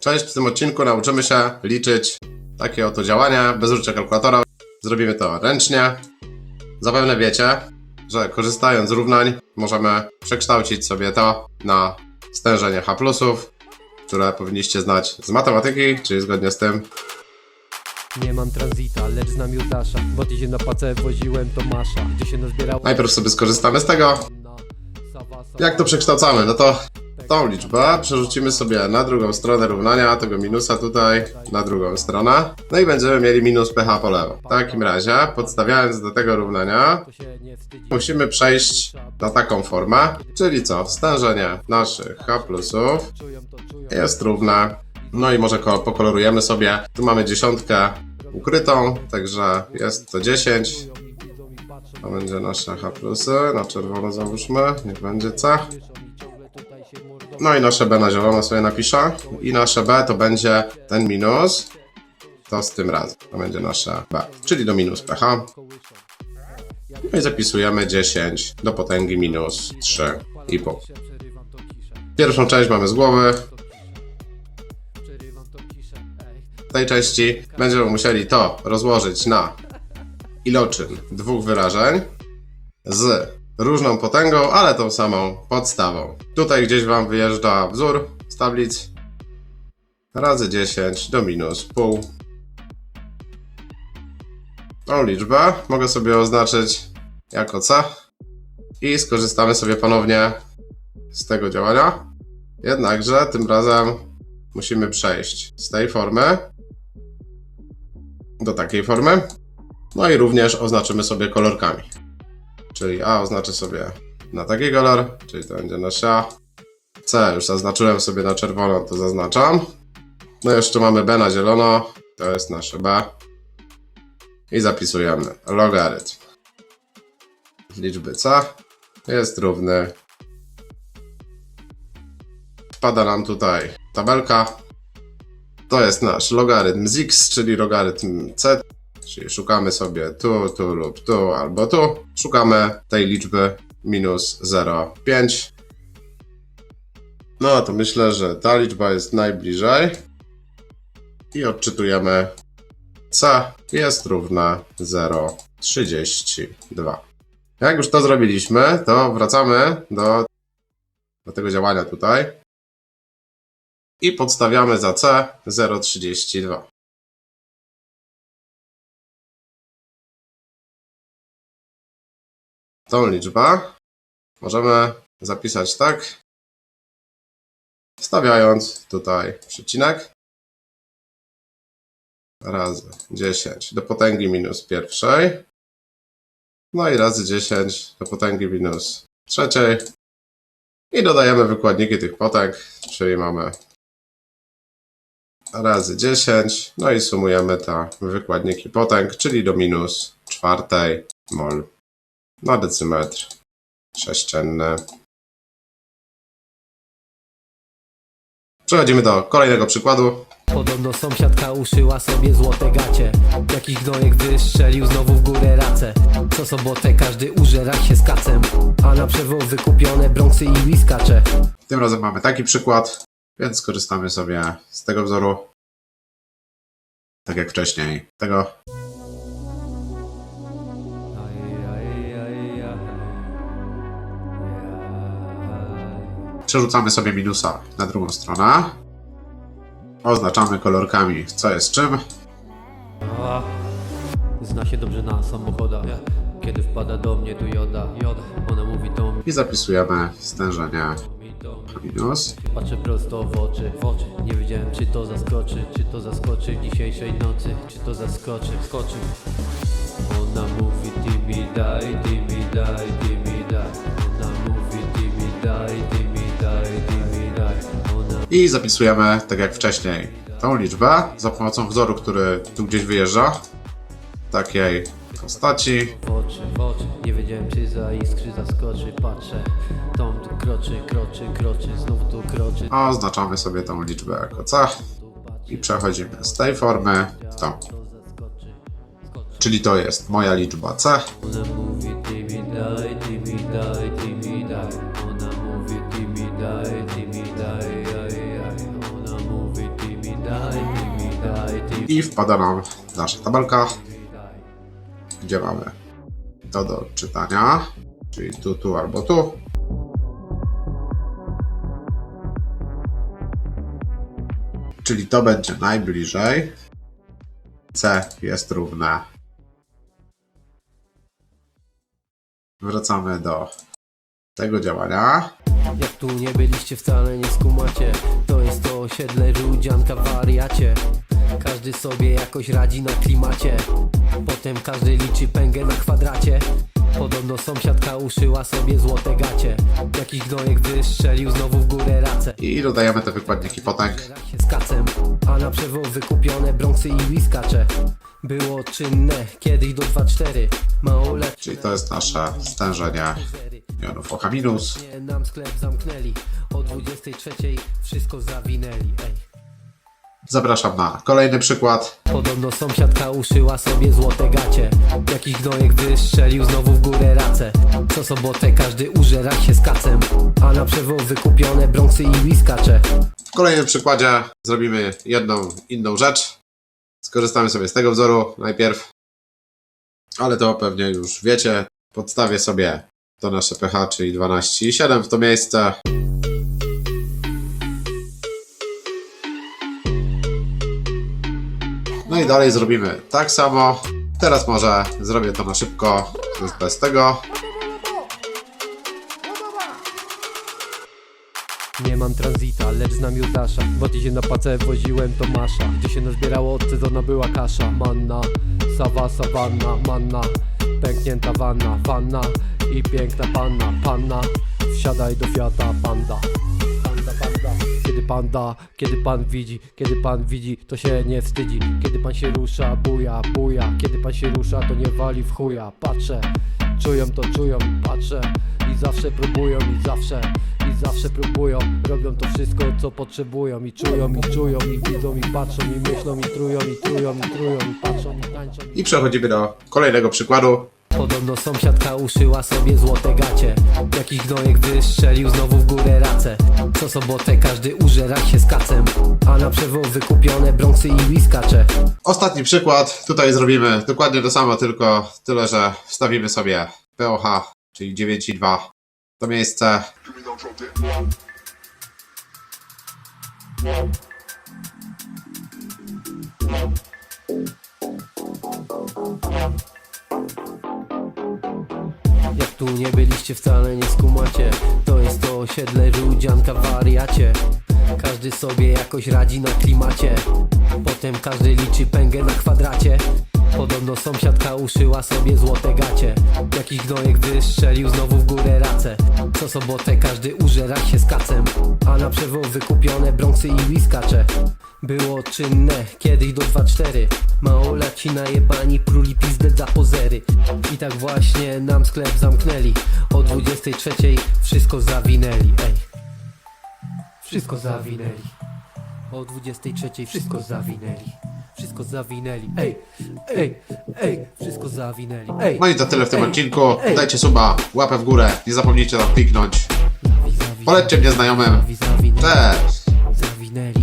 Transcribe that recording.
Cześć, w tym odcinku nauczymy się liczyć takie oto działania bez użycia kalkulatora. Zrobimy to ręcznie. Zapewne wiecie, że korzystając z równań możemy przekształcić sobie to na stężenie H+, które powinniście znać z matematyki, czyli zgodnie z tym Nie mam tranzita, lecz znam Judasza Bo ty się na pacę woziłem Tomasza Gdzie się nazbierało najpierw sobie skorzystamy z tego. Jak to przekształcamy? No to tą liczbę przerzucimy sobie na drugą stronę równania, tego minusa tutaj na drugą stronę. No i będziemy mieli minus pH po lewo. W takim razie, podstawiając do tego równania, musimy przejść na taką formę, czyli co? Stężenie naszych H plusów jest równe. No i może ko- pokolorujemy sobie. Tu mamy dziesiątkę ukrytą, także jest to 10. To będzie nasze H plusy, na czerwono załóżmy, niech będzie C. No i nasze B na zielono sobie napiszę. I nasze B to będzie ten minus, to z tym razem. To będzie nasze B, czyli do minus pH. No i zapisujemy 10 do potęgi minus 3,5. Pierwszą część mamy z głowy. W tej części będziemy musieli to rozłożyć na iloczyn dwóch wyrażeń z różną potęgą, ale tą samą podstawą. Tutaj gdzieś Wam wyjeżdża wzór z tablic razy 10 do minus pół. Tą liczbę mogę sobie oznaczyć jako C i skorzystamy sobie ponownie z tego działania. Jednakże tym razem musimy przejść z tej formy do takiej formy. No i również oznaczymy sobie kolorkami. Czyli A oznaczę sobie na taki kolor, czyli to będzie nasza C. Już zaznaczyłem sobie na czerwono, to zaznaczam. No jeszcze mamy B na zielono, to jest nasze B. I zapisujemy logarytm liczby C jest równy. Wpada nam tutaj tabelka. To jest nasz logarytm z x, czyli logarytm c, czyli szukamy sobie tu, tu lub tu albo tu. Szukamy tej liczby minus 0,5. No to myślę, że ta liczba jest najbliżej. I odczytujemy c jest równa 0,32. Jak już to zrobiliśmy, to wracamy do, do tego działania tutaj i podstawiamy za C 0,32. Tą liczbę możemy zapisać tak, wstawiając tutaj przecinek razy 10 do potęgi minus pierwszej, no i razy 10 do potęgi minus trzeciej. I dodajemy wykładniki tych potęg, czyli mamy razy 10, no i sumujemy te wykładniki potęg, czyli do minus czwartej mol na decymetr sześcienny. Przechodzimy do kolejnego przykładu. Podobno sąsiadka uszyła sobie złote gacie Jakiś gnojek wystrzelił znowu w górę racę Co sobotę każdy użera się z kacem A na przewoz wykupione brąksy i whiskacze Tym razem mamy taki przykład, więc skorzystamy sobie z tego wzoru. Tak jak wcześniej. Tego Przerzucamy sobie minusa na drugą stronę. Oznaczamy kolorkami, co jest czym. A, Zna się dobrze na samochodach Kiedy wpada do mnie tu joda Joda, ona mówi to mi I zapisujemy stężenie minus. Patrzę prosto w oczy, w oczy Nie wiedziałem czy to zaskoczy, czy to zaskoczy dzisiejszej nocy Czy to zaskoczy, skoczy Ona mówi ty mi daj, ty mi daj, ty mi daj Ona mówi ty mi daj, ty mi daj, I zapisujemy, tak jak wcześniej, tą liczbę za pomocą wzoru, który tu gdzieś wyjeżdża. W takiej postaci. w oczy, w oczy Nie wiedziałem czy zaiskrzy, zaskoczy Patrzę, Tom tu kroczy, kroczy, kroczy Znowu tu kroczy A oznaczamy sobie tą liczbę jako C. I przechodzimy z tej formy w tą. Czyli to jest moja liczba C. Ona mówi ty mi daj, ty mi daj, ty mi daj Ona mówi ty mi daj, I wpada nam nasza tabelka, gdzie mamy to do czytania, czyli tu, tu albo tu. Czyli to będzie najbliżej. C jest równe. Wracamy do tego działania. Jak tu nie byliście wcale nie skumacie To jest to osiedle Rudzianka wariacie Każdy sobie jakoś radzi na klimacie. Potem każdy liczy pęgę na kwadracie. Podobno sąsiadka uszyła sobie złote gacie. Jakiś gnojek wystrzelił znowu w górę racę. I dodajemy te wykładniki potęg. się z kacem, a na przewo wykupione bronksy i whiskacze. Było czynne kiedyś do 2-4 Małoletnie Czyli to jest nasze stężenie jonów. OH minus. Nam sklep zamknęli. O 23 wszystko zawinęli. Ej. Zapraszam na kolejny przykład. Podobno sąsiadka uszyła sobie złote gacie Jakiś gnojek wystrzelił znowu w górę racę Co sobotę każdy użera się z kacem A na przewo wykupione bronksy i whiskacze W kolejnym przykładzie zrobimy jedną inną rzecz. Skorzystamy sobie z tego wzoru najpierw. Ale to pewnie już wiecie. Podstawię sobie to nasze pH, czyli 12,7 w to miejsce. I dalej zrobimy tak samo. Teraz może zrobię to na szybko, bez tego. Nie mam tranzita, lecz znam Judasza. Dwa tydzień na pace woziłem Tomasza. Gdzie się nazbierało odcedzona była kasza. Manna, sawa, sawanna, manna. Pęknięta wanna, wanna. I piękna panna, panna. Wsiadaj do Fiata, panda Kiedy panda, kiedy pan widzi Kiedy pan widzi, to się nie wstydzi. Kiedy pan się rusza, buja, buja. Kiedy pan się rusza, to nie wali w chuja. Patrzę, czują to, czują, patrzę. I zawsze próbują, i zawsze i zawsze próbują, robią to wszystko co potrzebują. I czują, i czują, i widzą, i patrzą, i myślą, i trują, i trują, i trują, i patrzą, i tańczą. I przechodzimy do kolejnego przykładu. Podobno sąsiadka uszyła sobie złote gacie. Jakiś gnojek wystrzelił znowu w górę racę. Co sobotę każdy użera się z kacem. A na przewo wykupione bronksy i whiskacze. Ostatni przykład. Tutaj zrobimy dokładnie to samo, tylko tyle, że wstawimy sobie POH, czyli 9,2 to miejsce. Jak tu nie byliście wcale nie skumacie. To jest to osiedle Rudzianka wariacie. Każdy sobie jakoś radzi na klimacie. Potem każdy liczy pęgę na kwadracie Podobno sąsiadka uszyła sobie złote gacie. Jakiś gnojek wystrzelił znowu w górę racę. Co sobotę każdy użera się z kacem A na przewo wykupione bronksy i whiskacze. Było czynne kiedyś do 2-4 Małolaci najebani pruli pizdę za pozery. I tak właśnie nam sklep zamknęli. O 23 wszystko zawinęli Ej. Wszystko zawinęli. O 23 wszystko zawinęli Wszystko zawinęli Ej, ej, ej Wszystko zawinęli Ej, No i to tyle w tym Ej, odcinku. ej. Dajcie suba, łapę w górę. Nie zapomnijcie tam kliknąć. Zawi, zawi, Polećcie mnie znajomym. zawi, zawinęli. Cześć!